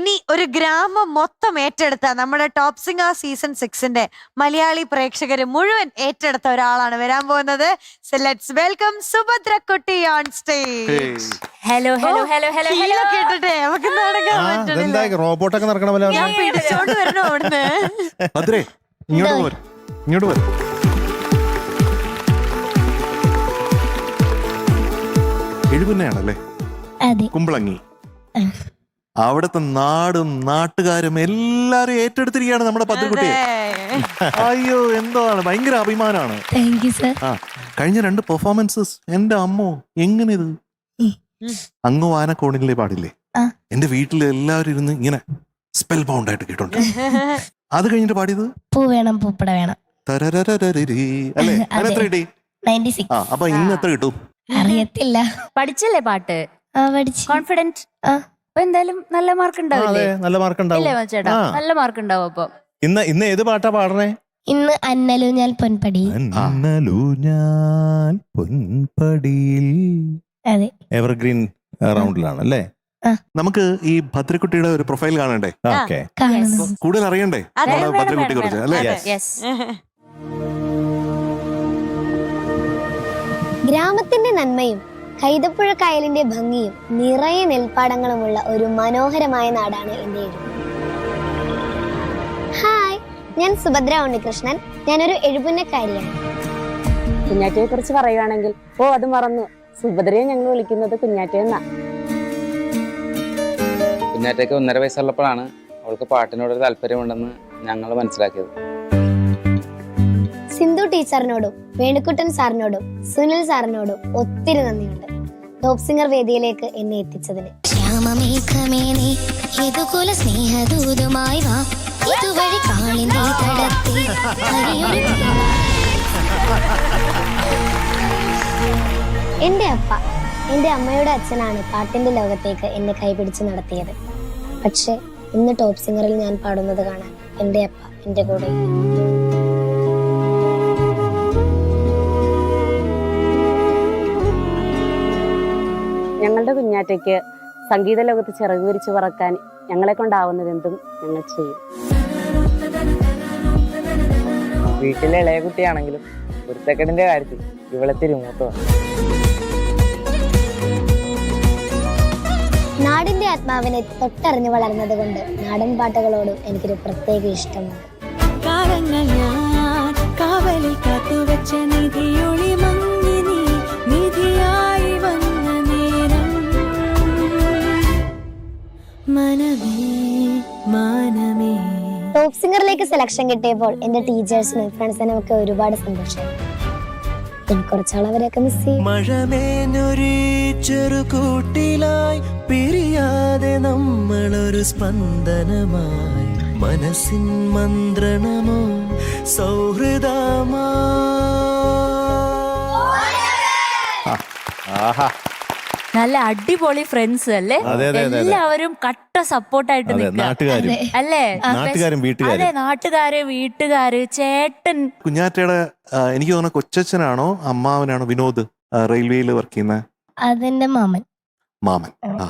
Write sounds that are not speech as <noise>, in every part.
ഇനി ഒരു ഗ്രാമം മൊത്തം ഏറ്റെടുത്ത നമ്മുടെ ടോപ്പ് സിംഗർ സീസൺ സിക്സിന്റെ മലയാളി പ്രേക്ഷകർ മുഴുവൻ ഏറ്റെടുത്ത ഒരാളാണ് വരാൻ പോകുന്നത്. ലെറ്റ്സ് വെൽക്കം സുഭദ്ര കുട്ടി on stage hello hello hello hello hello കേട്ടിട്ടെ നമുക്ക് നടക്കാൻ ഇതെന്താ റോബോട്ടൊക്കെ നടക്കണ പോലെ ഞാൻ പിടിച്ചോണ്ട് വരണോ അവിടുന്ന്? ഭദ്രേ ഇങ്ങോട്ട് പോര് ഇങ്ങോട്ട് പോര് എഴുപുന്നയാണല്ലേ? അതെ. കുമ്പളങ്ങി. അവിടുത്തെ നാടും നാട്ടുകാരും എല്ലാരും ഏറ്റെടുത്തിരിക്കുകയാണ് നമ്മുടെ പത്രിക്കുട്ടിയെ. അയ്യോ എന്താണ്? ഭയങ്കര താങ്ക് യു സർ ആ കഴിഞ്ഞ രണ്ട് പെർഫോമൻസസ് എന്റെ അമ്മോ എങ്ങനെ ഇത്. അങ്ങ് വാനക്കോണിലെ പാടില്ലേ. എന്റെ വീട്ടിൽ എല്ലാവരും ഇരുന്ന് ഇങ്ങനെ സ്പെൽ ബൗണ്ട് ആയിട്ട് കേട്ടോണ്ട്. അത് കഴിഞ്ഞിട്ട് പാടിയത്? പൂ വേണം പൂപ്പട വേണം. അല്ലേ. എത്ര കിട്ടി? ആ അപ്പൊ ഇന്ന് എത്ര കിട്ടും? അറിയത്തില്ല. പഠിച്ചല്ലേ പാട്ട്? ആ പഠിച്ചു. കോൺഫിഡന്റ് ആ. അപ്പൊ എന്തായാലും നല്ല മാർക്ക് ഉണ്ടാവില്ലേ? നല്ല മാർക്ക് ഉണ്ടാവും. ചേട്ടാ നല്ല മാർക്ക് ഉണ്ടാവും അപ്പൊ. ഇന്ന് ഇന്ന് ഏത് പാട്ടാ പാടണേ? ഇന്ന് അന്നലു ഞാൻ പൊൻപടി ഞാൻ പൊൻപടിയിൽ. അതെ. എവർഗ്രീൻ റൗണ്ടിലാണ് അല്ലേ നമുക്ക് ഈ ഭദ്രക്കുട്ടിയുടെ ഒരു പ്രൊഫൈൽ കാണണ്ടേ? കൂടുതൽ അറിയണ്ടേ? ഭദ്രക്കുട്ടിയെ കുറിച്ച് അല്ലേ. ഗ്രാമത്തിന്റെ നന്മയും കൈതപ്പുഴ കായലിന്റെ ഭംഗിയും നിറയെ നെൽപ്പാടങ്ങളുമുള്ള ഒരു മനോഹരമായ നാടാണ് ഇന്ത്യയിൽ ഹായ് ഞാൻ സുഭദ്ര ഉണ്ണികൃഷ്ണൻ. ഞാനൊരു എഴുപുന്നക്കാരിയാണ്. കുഞ്ഞാറ്റയെ കുറിച്ച് പറയുകയാണെങ്കിൽ ഓ അത് മറന്നു. സുഭദ്രയെ ഞങ്ങൾ വിളിക്കുന്നത് കുഞ്ഞാറ്റ എന്നാ. കുഞ്ഞാറ്റയ്ക്ക് ഒന്നര വയസ്സുള്ളപ്പോഴാണ് അവൾക്ക് പാട്ടിനോടൊരു താല്പര്യമുണ്ടെന്ന് ഞങ്ങൾ മനസ്സിലാക്കിയത്. സിന്ധു ടീച്ചറിനോടും വേണുക്കുട്ടൻ സാറിനോടും സുനിൽ സാറിനോടും ഒത്തിരി നന്ദിയുണ്ട്. ടോപ്പ് സിംഗർ വേദിയിലേക്ക് എന്നെ എത്തിച്ചതിന്. ശ്യാമമേഘമേ നീ സ്നേഹദൂതുമായി വാ. ഇതുവഴി കാളിന്റെ തടത്തിൽ ഹരിയൊരു എന്റെ അപ്പ എന്റെ അമ്മയുടെ അച്ഛനാണ് പാട്ടിന്റെ ലോകത്തേക്ക് എന്നെ കൈപിടിച്ച് നടത്തിയത്. പക്ഷെ ഇന്ന് ടോപ്പ് സിംഗറിൽ ഞാൻ പാടുന്നത് കാണാൻ എന്റെ അപ്പ എന്റെ കൂടെ. ഞങ്ങളുടെ കുഞ്ഞാറ്റയ്ക്ക് സംഗീത ലോകത്ത് ചിറക് വിരിച്ച് പറക്കാൻ ഞങ്ങളെ കൊണ്ടാവുന്നത് എന്തും ഞങ്ങൾ ചെയ്യും. വീട്ടിലെ ഇളയ കുട്ടിയാണെങ്കിലും കുരുത്തക്കെടിന്റെ കാര്യത്തിൽ ഇവളത്തിരി മൂത്തമാണ് നാടിന്റെ ആത്മാവിനെ തൊട്ടറിഞ്ഞു വളർന്നത് കൊണ്ട് നാടൻ പാട്ടുകളോടും എനിക്കൊരു പ്രത്യേക ഇഷ്ടമാണ് കാലങ്ങൾ ഞാൻ കാവലിൽ കാത്തുവച്ച നിധിയൊളി മങ്ങി നീ ടോപ്പ് സിംഗറിലേക്ക് സെലക്ഷൻ കിട്ടിയപ്പോൾ എന്റെ ടീച്ചേഴ്സിനും ഫ്രണ്ട്സിനും ഒക്കെ ഒരുപാട് സന്തോഷം. എനിക്ക് കുറച്ചാൾ അവരെയൊക്കെ മിസ് ചെയ്യും. മഴമേഞ്ഞൊരു ചെറുകൂട്ടിലായി പിരിയാതെ നമ്മളൊരു സ്പന്ദനമായി. മനസ്സിൻ മന്ത്രണമോ സൗഹൃദമാ. ആഹാ. നല്ല അടിപൊളി ഫ്രണ്ട്സ് അല്ലേ. എല്ലാവരും കട്ട സപ്പോർട്ടായിട്ട് നാട്ടുകാരും. അല്ലേ? നാട്ടുകാരും വീട്ടുകാരും. അതെ നാട്ടുകാര് വീട്ടുകാര് ചേട്ടൻ. കുഞ്ഞാറ്റയുടെ എനിക്ക് തോന്നുന്ന കൊച്ചച്ഛനാണോ അമ്മാവനാണോ വിനോദ് റെയിൽവേയിൽ വർക്ക് ചെയ്യുന്ന? അതെന്റെ മാമൻ. മാമൻ. ആ.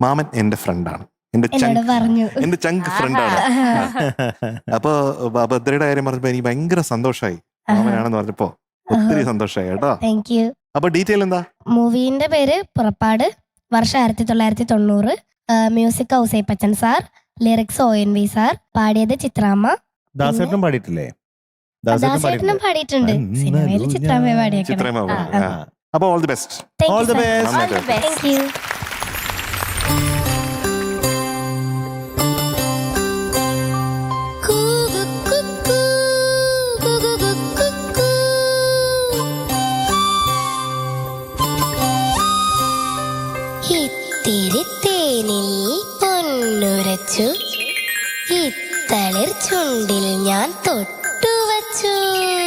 മാമൻ എന്റെ ഫ്രണ്ടാണ് എന്റെ ചങ്ക് പറഞ്ഞു. എന്റെ ചങ്ക് ഫ്രണ്ടാണ് അപ്പൊ ഭദ്രയുടെ കാര്യം പറഞ്ഞപ്പോ എനിക്ക് ഭയങ്കര സന്തോഷമായി മാമനാണെന്ന് പറഞ്ഞപ്പോ ഒത്തിരി സന്തോഷമായി കേട്ടോ. താങ്ക് യു അപ്പൊ ഡീറ്റെയിൽ എന്താ? മൂവിന്റെ പേര് പുറപ്പാട്. വർഷം ആയിരത്തി തൊള്ളായിരത്തി തൊണ്ണൂറ് music Ouseppachan sir. Lyrics O N V sir. പാടിയത് ചിത്രാമ്മ. ദാസേട്ടനും പാടിയിട്ടില്ലേ? ദാസേട്ടനും പാടിയിട്ടുണ്ട്. സിനിമയിൽ ചിത്രാമ്മ പാടിയേക്കാം. അപ്പൊ all the best all the best thank you thank you ഞാൻ തൊട്ടുവച്ചു.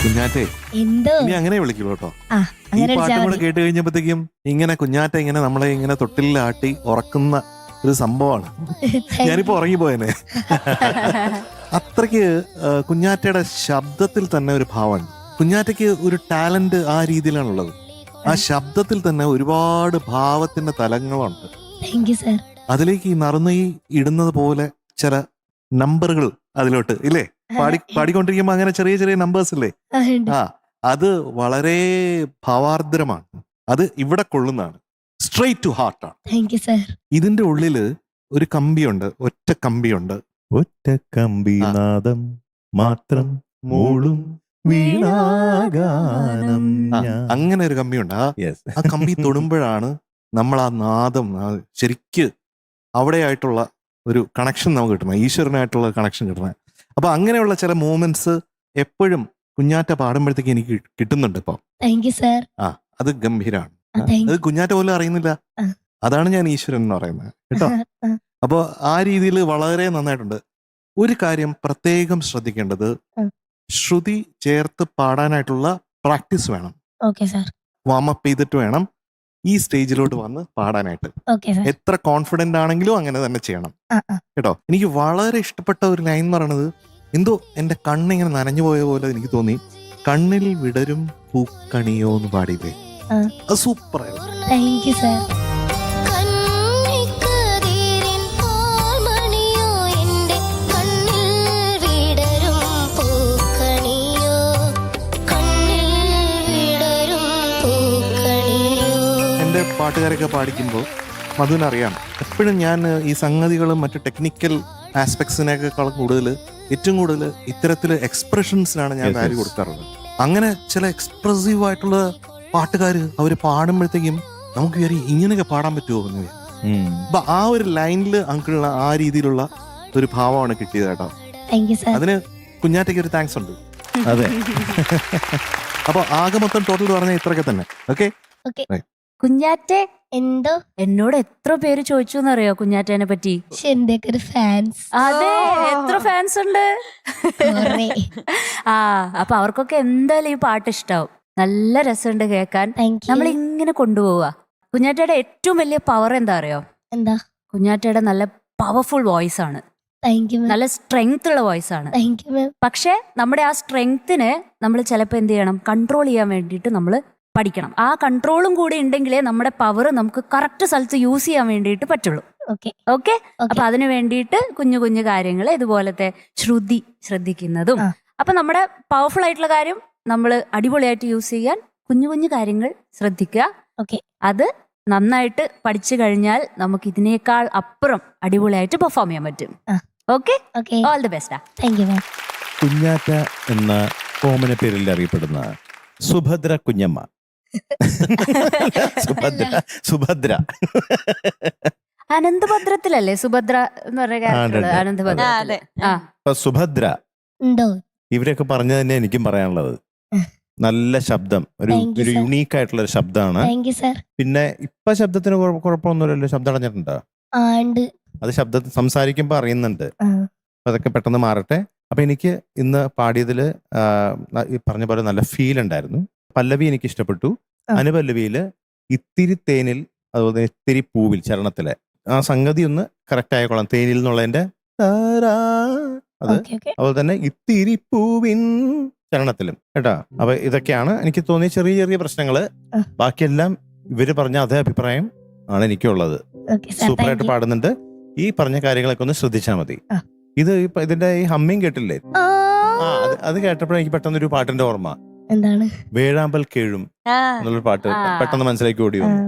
കുഞ്ഞാറ്റെ എന്തോ? ഇനി അങ്ങനെ വിളിക്കുള്ളൂ കേട്ടോ. ആ ഈ അങ്ങനെ പാട്ടും കൂടെ മതി. കേട്ട് കഴിഞ്ഞപ്പോഴത്തേക്കും ഇങ്ങനെ കുഞ്ഞാറ്റ ഇങ്ങനെ നമ്മളെ ഇങ്ങനെ തൊട്ടിലാട്ടി ഉറക്കുന്ന ഒരു സംഭവമാണ്. <laughs> ഞാനിപ്പോ ഉറങ്ങിപ്പോയനെ <laughs> അത്രയ്ക്ക് ആ, കുഞ്ഞാറ്റയുടെ ശബ്ദത്തിൽ തന്നെ ഒരു ഭാവമുണ്ട്. കുഞ്ഞാറ്റയ്ക്ക് ഒരു ടാലന്റ് ആ രീതിയിലാണുള്ളത്. ആ ശബ്ദത്തിൽ തന്നെ ഒരുപാട് ഭാവത്തിന്റെ തലങ്ങളുണ്ട്. താങ്ക് യു സർ അതിലേക്ക് ഈ നറുന്നീ ഇടുന്നത് പോലെ ചില നമ്പറുകൾ അതിലോട്ട് ഇല്ലേ? പാടി പാടിക്കൊണ്ടിരിക്കുമ്പോ അങ്ങനെ ചെറിയ ചെറിയ നമ്പേഴ്സ് അല്ലേ ആ അത് വളരെ ഭാവാർദ്രമാണ്. അത് ഇവിടെ കൊള്ളുന്നതാണ്. സ്ട്രെയിറ്റ് ടു ഹാർട്ട് ആണ്. യു സർ ഇതിന്റെ ഉള്ളിൽ ഒരു കമ്പിയുണ്ട് ഒറ്റ കമ്പിയുണ്ട്. ഒറ്റ കമ്പി നാദം മാത്രം മൂളും വീണാഗാനം അങ്ങനെ ഒരു കമ്പിയുണ്ട്. ആ ആ കമ്പി തൊടുമ്പോഴാണ് നമ്മൾ ആ നാദം ശരിക്ക് അവിടെയായിട്ടുള്ള ഒരു കണക്ഷൻ നമുക്ക് കിട്ടുന്നത് ഈശ്വരനായിട്ടുള്ള കണക്ഷൻ കിട്ടുന്നത്. അപ്പൊ അങ്ങനെയുള്ള ചില മൂമെന്റ്സ് എപ്പോഴും കുഞ്ഞാറ്റ പാടുമ്പോഴത്തേക്ക് എനിക്ക് കിട്ടുന്നുണ്ട് ഇപ്പൊ. സർ അത് ഗംഭീരാണ്. താങ്ക് അത് കുഞ്ഞാറ്റ പോലും അറിയുന്നില്ല. അതാണ് ഞാൻ ഈശ്വരൻ എന്ന് പറയുന്നത് കേട്ടോ? ആ. അപ്പോൾ ആ രീതിയിൽ വളരെ നന്നായിട്ടുണ്ട്. ഒരു കാര്യം പ്രത്യേകം ശ്രദ്ധിക്കേണ്ടത് ശ്രുതി ചേർത്ത് പാടാനായിട്ടുള്ള പ്രാക്ടീസ് വേണം. വാമപ്പ് ചെയ്തിട്ട് വേണം. ഈ സ്റ്റേജിലോട്ട് വന്ന് പാടാനായിട്ട്. എത്ര കോൺഫിഡന്റ് ആണെങ്കിലും അങ്ങനെ തന്നെ ചെയ്യണം. കേട്ടോ? എനിക്ക് വളരെ ഇഷ്ടപ്പെട്ട ഒരു ലൈൻ എന്ന് പറയുന്നത് എന്തോ എന്റെ കണ്ണിങ്ങനെ നനഞ്ഞു പോയ പോലെ എനിക്ക് തോന്നി. കണ്ണിൽ വിടരും പൂക്കണിയോ എന്ന് പാടിയില്ലേ. അത് സൂപ്പർ പാട്ടുകാരൊക്കെ പാടിക്കുമ്പോൾ മധുവിനറിയാം എപ്പോഴും ഞാൻ ഈ സംഗതികളും മറ്റു ടെക്നിക്കൽ ആസ്പെക്ട്സിനേക്കാൾ കൂടുതൽ ഏറ്റവും കൂടുതൽ ഇത്തരത്തിൽ എക്സ്പ്രഷൻസിനാണ് ഞാൻ വാല്യൂ കൊടുക്കാറുള്ളത്. അങ്ങനെ ചില എക്സ്പ്രസീവ് ആയിട്ടുള്ള പാട്ടുകാർ അവർ പാടുമ്പോഴത്തേക്കും നമുക്ക് വേറെ ഇങ്ങനെയൊക്കെ പാടാൻ പറ്റുമോ എന്ന്. അപ്പൊ ആ ഒരു ലൈനിൽ അങ്ങനെയുള്ള ആ രീതിയിലുള്ള ഒരു ഭാവമാണ് കിട്ടിയത് കേട്ടോ. സർ അതിന് കുഞ്ഞാറ്റയ്ക്ക് ഒരു താങ്ക്സ് ഉണ്ട്. അതെ. <laughs> അപ്പൊ ആകെ മൊത്തം ടോട്ടൽ പറഞ്ഞാൽ ഇത്രയൊക്കെ തന്നെ. ഓക്കെ കുഞ്ഞാറ്റെ എന്തോ? എന്നോട് എത്ര പേര് ചോദിച്ചു എന്നറിയോ കുഞ്ഞാറ്റേനെ പറ്റി? പക്ഷെ എന്റെയൊക്കെ ഒരു ഫാൻസ് അതെ എത്ര ഫാൻസ് ഉണ്ട്? കുറേ. ആ അപ്പൊ അവർക്കൊക്കെ എന്തായാലും ഈ പാട്ട് ഇഷ്ടാവും. നല്ല രസമുണ്ട് കേൾക്കാൻ. നമ്മൾ ഇങ്ങനെ കൊണ്ടുപോവുക കുഞ്ഞാറ്റയുടെ ഏറ്റവും വലിയ പവർ എന്താ അറിയോ? എന്താ? കുഞ്ഞാറ്റയുടെ നല്ല പവർഫുൾ വോയിസ് ആണ്. താങ്ക് യു മാം നല്ല സ്ട്രെങ്ത് ഉള്ള വോയിസ് ആണ്. താങ്ക് യു മാം പക്ഷെ നമ്മുടെ ആ സ്ട്രെങ്തിനെ നമ്മൾ ചിലപ്പോൾ എന്ത് ചെയ്യണം? കൺട്രോൾ ചെയ്യാൻ വേണ്ടിയിട്ട് നമ്മൾ പഠിക്കണം. ആ കൺട്രോളും കൂടി ഉണ്ടെങ്കിലേ നമ്മുടെ പവർ നമുക്ക് കറക്റ്റ് സ്ഥലത്ത് യൂസ് ചെയ്യാൻ വേണ്ടിയിട്ട് പറ്റുള്ളൂ. ഓക്കെ അപ്പൊ അതിന് വേണ്ടിയിട്ട് കുഞ്ഞു കുഞ്ഞു കാര്യങ്ങൾ ഇതുപോലത്തെ ശ്രുതി ശ്രദ്ധിക്കുന്നതും. അപ്പൊ നമ്മുടെ പവർഫുൾ ആയിട്ടുള്ള കാര്യം നമ്മൾ അടിപൊളിയായിട്ട് യൂസ് ചെയ്യാൻ കുഞ്ഞു കുഞ്ഞു കാര്യങ്ങൾ ശ്രദ്ധിക്കുക. ഓക്കെ അത് നന്നായിട്ട് പഠിച്ചു കഴിഞ്ഞാൽ നമുക്ക് ഇതിനേക്കാൾ അപ്പുറം അടിപൊളിയായിട്ട് പെർഫോം ചെയ്യാൻ പറ്റും. ഓക്കെ ഓക്കെ ഓൾ ദി ബെസ്റ്റാ താങ്ക് യു മാം കുഞ്ഞാറ്റ എന്ന കോമന പേരിൽ അറിയപ്പെടുന്ന സുഭദ്ര കുഞ്ഞമ്മ. <laughs> സുഭദ്ര സുഭദ്ര. അനന്തഭദ്രത്തിലല്ലേ? സുഭദ്ര എന്ന് പറഞ്ഞ ആ, ഉണ്ട്, അനന്തഭദ്ര. അതെ. ആ. സുഭദ്ര. ഉണ്ടോ? ഇവരൊക്കെ പറഞ്ഞു തന്നെ എനിക്കും പറയാനുള്ളത്. നല്ല ശബ്ദം. ഒരു Thank you, ഒരു sir. യുണീക്ക് ആയിട്ടുള്ള ഒരു ശബ്ദമാണ്. താങ്ക് യു സർ പിന്നെ ഇപ്പൊ ശബ്ദത്തിന് കുഴപ്പ- കുഴപ്പമൊന്നുമില്ലല്ലോ. ശബ്ദം അടഞ്ഞിട്ടുണ്ടോ? ആണ്ട് അത് ശബ്ദം സംസാരിക്കുമ്പോൾ അറിയുന്നുണ്ട്. ആ. അപ്പൊ അതൊക്കെ പെട്ടെന്ന് മാറട്ടെ. അപ്പൊ എനിക്ക് ഇന്ന് പാടിയതിൽ ഈ പറഞ്ഞ പോലെ നല്ല ഫീൽ ഉണ്ടായിരുന്നു. പല്ലവി എനിക്ക് ഇഷ്ടപ്പെട്ടു. അനുപല്ലവിയിൽ ഇത്തിരി തേനിൽ അതുപോലെ തന്നെ ഇത്തിരി പൂവിൽ ചരണത്തിലെ. ആ സംഗതി ഒന്ന് കറക്റ്റ് ആയിക്കോളാം തേനിൽ എന്നുള്ളതിന്റെ അത് അതുപോലെ തന്നെ ഇത്തിരി പൂവിൻ ചരണത്തിലും. കേട്ടാ? അപ്പൊ ഇതൊക്കെയാണ് എനിക്ക് തോന്നിയ ചെറിയ ചെറിയ പ്രശ്നങ്ങൾ. ബാക്കിയെല്ലാം ഇവർ പറഞ്ഞ അതേ അഭിപ്രായം ആണ് എനിക്കുള്ളത്. സൂപ്പറായിട്ട് പാടുന്നുണ്ട്. ഈ പറഞ്ഞ കാര്യങ്ങളൊക്കെ ഒന്ന് ശ്രദ്ധിച്ചാൽ മതി. ഇത് ഇപ്പൊ ഇതിന്റെ ഈ ഹമ്മിങ് കേട്ടില്ലേ? ആ, അത് കേട്ടപ്പോഴും കേട്ടപ്പോഴേ എനിക്ക് പെട്ടെന്ന് ഒരു പാട്ടിന്റെ ഓർമ്മ. എന്താണ്? വേഴാമ്പൽ കേഴും എന്നുള്ളൊരു പാട്ട് പെട്ടെന്ന് മനസ്സിലേക്ക് ഓടി വന്നു.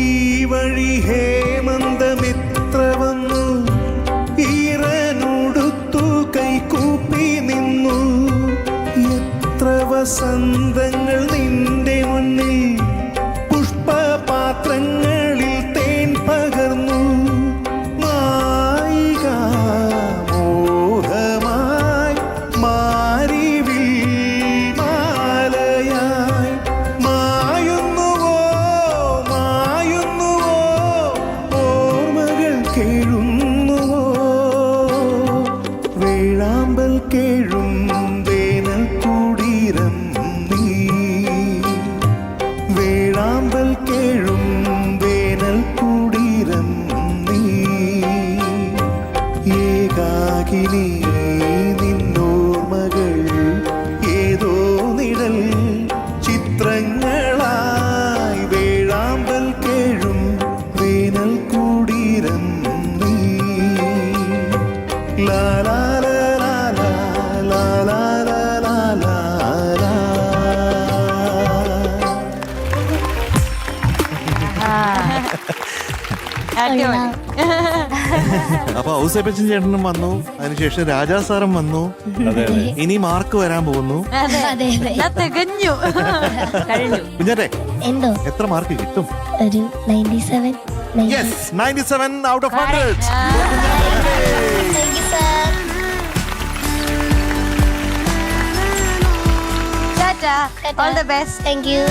ഈ വഴി ഹേമന്തമിത്ര വന്നു ഈറനുടുത്തു കൈകൂപ്പി നിന്നു. എത്ര വസന്തങ്ങൾ ഔസേപ്പച്ചൻ ചേട്ടനും വന്നു. അതിനുശേഷം രാജാ സാറും വന്നു. ഇനി മാർക്ക് വരാൻ പോകുന്നു. തികഞ്ഞു. കുഞ്ഞാറ്റെ എന്തോ? എത്ര മാർക്ക് കിട്ടും? ഒരു ninety seven ninety seven out of hundred the best thank you